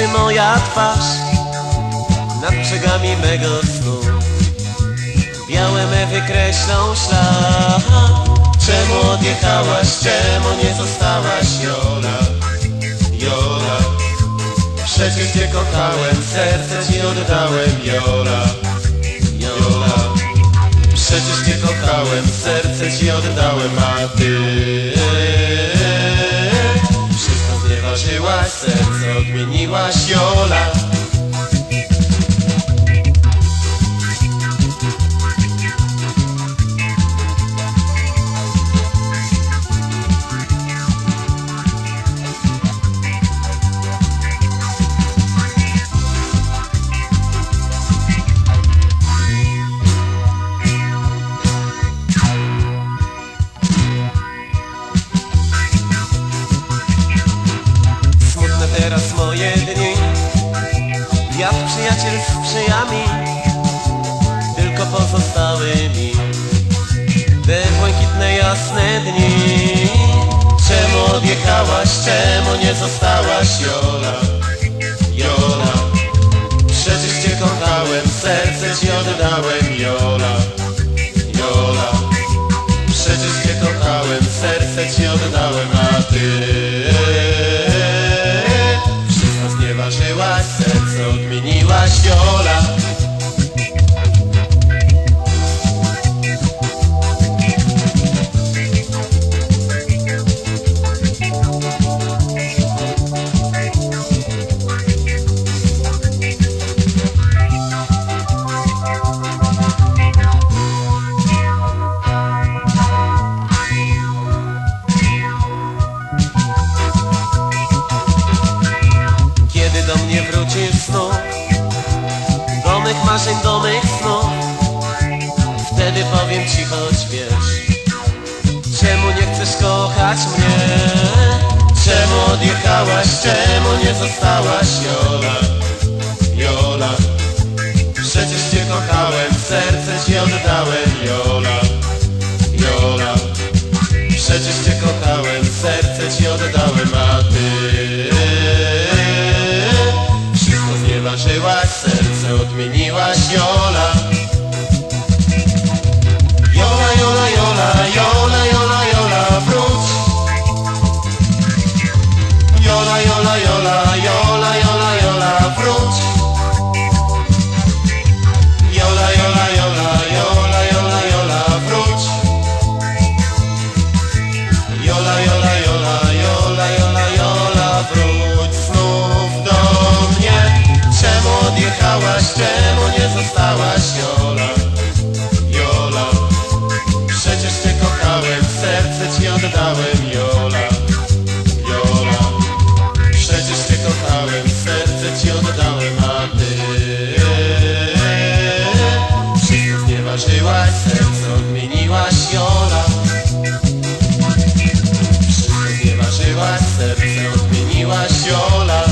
moja twarz Nad brzegami mego snu. Białe mewy kreślą ślad. Czemu odjechałaś, czemu nie zostałaś Jola, Jola Przecież cię kochałem, serce ci oddałem Jola, Jola Przecież cię kochałem, serce ci oddałem, a ty serce odmieniłaś Jola teraz moje dni. Jak przyjaciel z sprzyjami Tylko pozostały mi Te błękitne jasne dni. Czemu odjechałaś, czemu nie zostałaś Jola, Jola Przecież cię kochałem, serce ci oddałem Jola, Jola Przecież cię kochałem, serce ci oddałem, a ty Do mych marzeń, do mych snów. Wtedy powiem ci, choć wiesz Czemu nie chcesz kochać mnie? Czemu odjechałaś, czemu nie zostałaś? Jola, zostałaś, czemu nie zostałaś Jola, Jola Przecież cię kochałem, serce ci oddałem Jola, Jola Przecież cię kochałem, serce ci oddałem, a ty Wszystko serce odmieniłaś Jola Wszystko znieważyłaś, serce odmieniłaś Jola